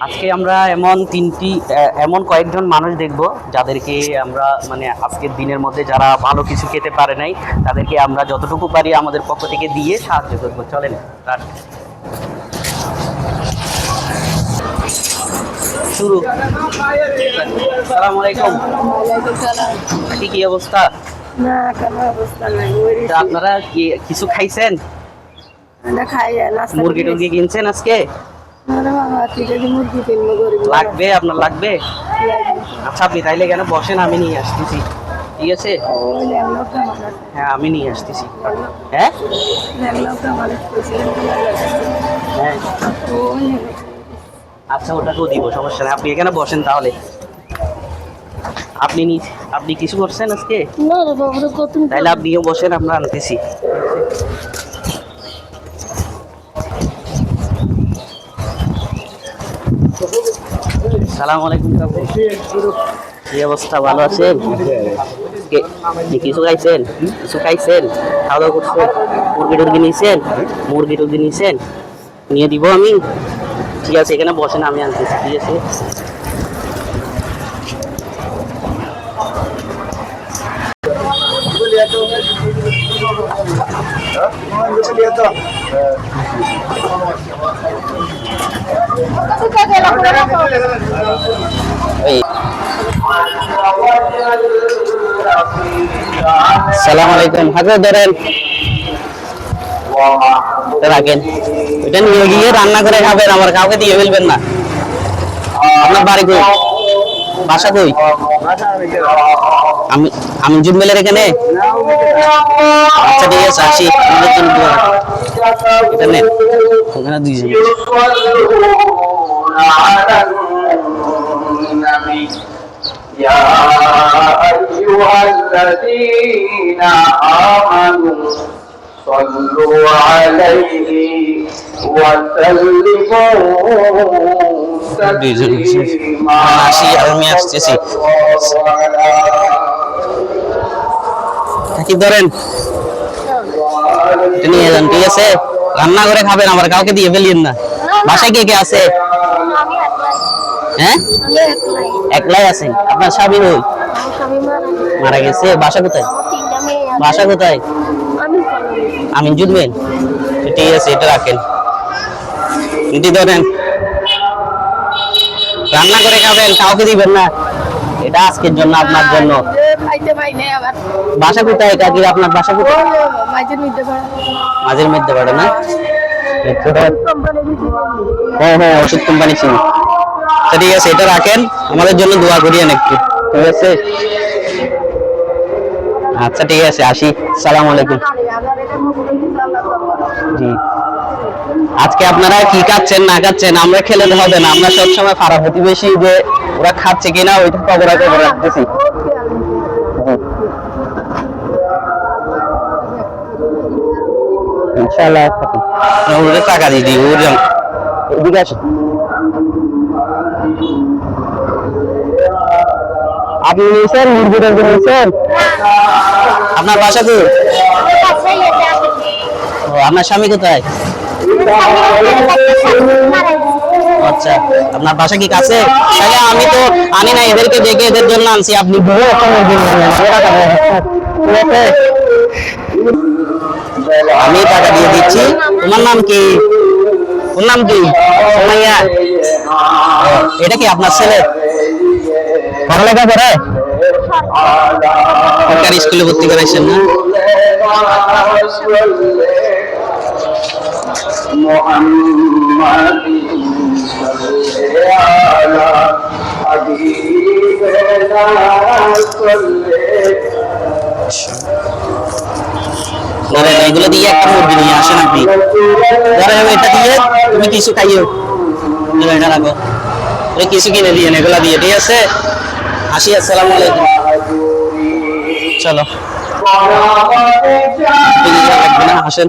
আজকে আমরা এমন তিনটি এমন কয়েকজন মানুষ দেখব যাদেরকে আমরা মানে আজকের দিনের মধ্যে যারা ভালো কিছু খেতে পারে নাই তাদেরকে আমরা যতটুকু পারি আমাদের পক্ষ থেকে দিয়ে সাহায্য করব। চলেন শুরু। সালাম আলাইকুম কি কি অবস্থা আপনারা কি কিছু খাইছেন? মুরগি টুরগি কিনছেন আজকে? লাগবে আপনার লাগবে? আচ্ছা আপনি তাইলে কেন বসেন আমি নিয়ে আসতেছি। ঠিক আছে? হ্যাঁ আমি নিয়ে আসতেছি। হ্যাঁ? হ্যাঁ। আচ্ছা ওটাকেও দিব সমস্যা নেই। আপনি এখানে বসেন তাহলে। আপনি আপনি কিছু করছেন আজকে? তাইলে আপনিও বসেন আমরা আনতেছি। সালাম আলাইকুম কি অবস্থা? ভালো আছেন কিছু খাইছেন? কিছু খাইছেন? খাওয়া দাওয়া করছেন? মুরগি টুরগি নিয়েছেন মুরগি টুরগি নিয়েছেন নিয়ে দিব আমি? ঠিক আছে, এখানে বসে না আমি আনতেছি, ঠিক আছে? সালাম আলাইকুম হাজার ধরেন। রাখেন। এটা নিয়ে গিয়ে রান্না করে খাবেন, আমার কাউকে দিয়ে ফেলবেন না। আপনার বাড়ি কই? বাসা কই? আমি আমি জুটমেলের এখানে আচ্ছা ঠিক আছে আসি আমাদের জন্য দোয়া রাখবেন। এটা নেন ওখানে দুইজন يا أيها الذين آمنوا صلوا عليه وسلموا تسليما আসি আমি আসতেছি কি ধরেন। নিয়ে যান ঠিক আছে? রান্না করে খাবেন আবার কাউকে দিয়ে ফেলিয়েন না। বাসায় কে কে আছে? হ্যাঁ? একলাই আছেন আপনার স্বামী ওই মারা গেছে। বাসা কোথায়? বাসা কোথায়? আমি জুটবেন? ঠিক আছে, এটা রাখেন। এটি ধরেন রান্না করে খাবেন, কাউকে দিবেন না। এটা আজকের জন্য, আপনার জন্য। খাইতে পাই নাই আবার। বাসা কোথায়? কাকি আপনার বাসা কোথায়? মাঝে নিতে পারে মাঝের মধ্যে পারে না? হ্যাঁ হ্যাঁ ওষুধ কোম্পানি চিনি তো ঠিক আছে এটা রাখেন। আমাদের জন্য দোয়া করিয়েন একটু ঠিক আছে? আচ্ছা ঠিক আছে আসি। সালাম আলাইকুম। জি। আজকে আপনারা কি খাচ্ছেন না খাচ্ছেন আমরা খেলে হবে না। আমরা সবসময় পাড়া প্রতিবেশী যে ওরা খাচ্ছে কিনা ওইটা খবর খবর রাখতেছি। ইনশাআল্লাহ। টাকা দিয়ে দিই ওর এদিকে আপনি নিয়েছেন মুরগি টুরগি নিয়েছেন? আপনার বাসা ও, আপনার স্বামী কোথায়? আচ্ছা আপনার বাসা কি কাছে? তাহলে আমি তো আনি না, এদেরকে দেখে এদের জন্য আনছি, আপনি বহু আমি টাকা দিয়ে দিচ্ছি। তোমার নাম কি? ওর নাম কি? সোমাইয়া। এটা কি আপনার ছেলে? পড়ালেখা করে? সরকারি স্কুলে ভর্তি করাইছেন না? মোহাম্মদ ধরেন এগুলো দিয়ে একটা মুরগি নিয়ে আসেন আপনি। ধরেন এটা দিয়ে তুমি কিছু খাইও। এটা রাখো। কিছু কিনে দিয়ে এগুলো দিয়ে ঠিক আছে? আসি আসসালামু আলাইকুম। চলো। আসেন।